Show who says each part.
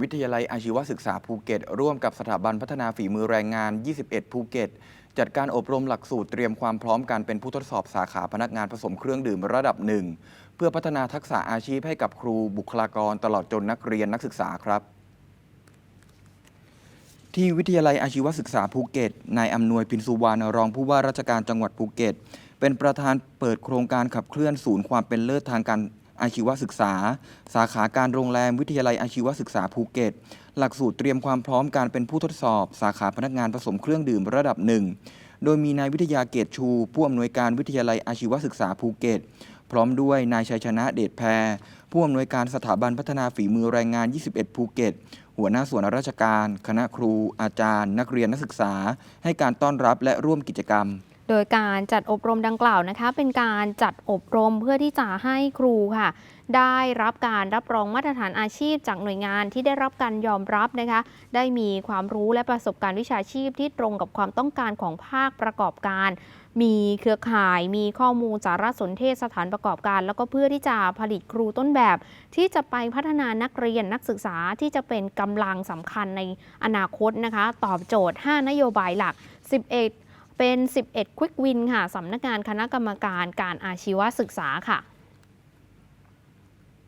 Speaker 1: วิทยาลัยอาชีวศึกษาภูเก็ต ร่วมกับสถาบันพัฒนาฝีมือแรงงาน 21 ภูเก็ต จัดการอบรมหลักสูตรเตรียมความพร้อมการเป็นผู้ทดสอบสาขาพนักงานผสมเครื่องดื่มระดับหนึ่ง เพื่อพัฒนาทักษะอาชีพให้กับครูบุคลากรตลอดจนนักเรียนนักศึกษาครับที่วิทยาลัยอาชีวศึกษาภูเก็ต นายอำนวยพินสุวรรณรองผู้ว่าราชการจังหวัดภูเก็ต เป็นประธานเปิดโครงการขับเคลื่อนศูนย์ความเป็นเลิศทางการ อาชีวศึกษา สาขาการโรงแรมวิทยาลัยอาชีวศึกษาภูเก็ต หลักสูตรเตรียมความพร้อมการเป็นผู้ทดสอบ สาขาพนักงานผสมเครื่องดื่มระดับหนึ่ง โดยมีนายวิทยาเกตชู ผู้อำนวยการวิทยาลัยอาชีวศึกษาภูเก็ต พร้อมด้วยนายชัยชนะเดชแพรผู้อำนวยการสถาบันพัฒนาฝีมือแรงงาน 21 ภูเก็ต หัวหน้าส่วนราชการ คณะครู อาจารย์ นักเรียนนักศึกษา ให้การต้อนรับและร่วมกิจกรรม
Speaker 2: โดยการจัดอบรมดังกล่าวนะคะ เป็นการจัดอบรมเพื่อที่จะให้ครูค่ะ ได้รับการรับรองมาตรฐานอาชีพจากหน่วยงานที่ได้รับการยอมรับนะคะ ได้มีความรู้และประสบการณ์วิชาชีพที่ตรงกับความต้องการของภาคประกอบการ มีเครือข่าย มีข้อมูลสารสนเทศสถานประกอบการ แล้วก็เพื่อที่จะผลิตครูต้นแบบ ที่จะไปพัฒนานักเรียนนักศึกษาที่จะเป็นกำลังสำคัญในอนาคตนะคะ ตอบโจทย์ 5 นโยบายหลัก 11 เป็น 11 Quick Win ค่ะสำนักงานคณะกรรมการการอาชีวศึกษาค่ะ